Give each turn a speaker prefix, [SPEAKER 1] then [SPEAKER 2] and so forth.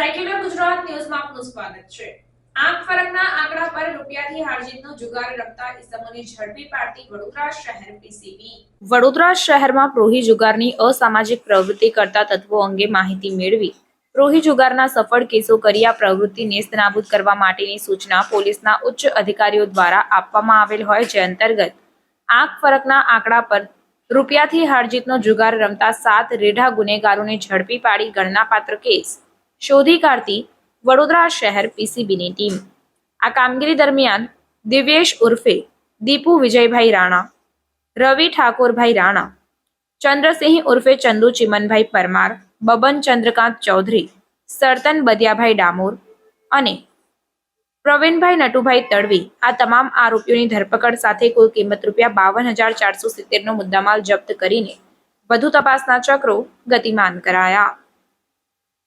[SPEAKER 1] ન્યૂઝમાં આપનું સ્વાગત છે. આંખ ફરકના આંકડા પર રૂપિયાથી હારજીતનો જુગાર રમતા ઇસમોની ઝડપી પાડતી વડોદરા શહેર પીસીબી. વડોદરા શહેરમાં પ્રોહી જુગારની અસામાજિક પ્રવૃત્તિ કરતા તત્વો અંગે માહિતી મેળવી. પ્રોહી જુગારના સફળ કેસો કરી પ્રવૃત્તિ નેસ્તનાબૂદ કરવા માટેની સૂચના પોલીસના ઉચ્ચ અધિકારીઓ દ્વારા આપવામાં આવેલ હોય જે અંતર્ગત આંખ ફરકના આંકડા પર રૂપિયાથી હારજીતનો જુગાર રમતા સાત રેઢા ગુનેગારોને ઝડપી પાડી ગણનાપાત્ર કેસ શોધી કાઢતી વડોદરા શહેર પીસીબીની ટીમ. આ કામગીરી દરમિયાન દિવ્યેશ ઉર્ફે દીપુ વિજયભાઈ રાણા, રવિ ઠાકોરભાઈ રાણા, ચંદ્રસિંહ ઉર્ફે ચંદુ ચિમનભાઈ પરમાર, બબન ચંદ્રકાંત ચૌધરી, સરતન બદિયાભાઈ ડામોર અને પ્રવીણભાઈ નટુભાઈ તડવી આ તમામ આરોપીઓની ધરપકડ સાથે કુલ કિંમત રૂપિયા બાવન હજાર ચારસો સિત્તેરનો મુદ્દામાલ જપ્ત કરીને વધુ તપાસના ચક્રો ગતિમાન કરાયા.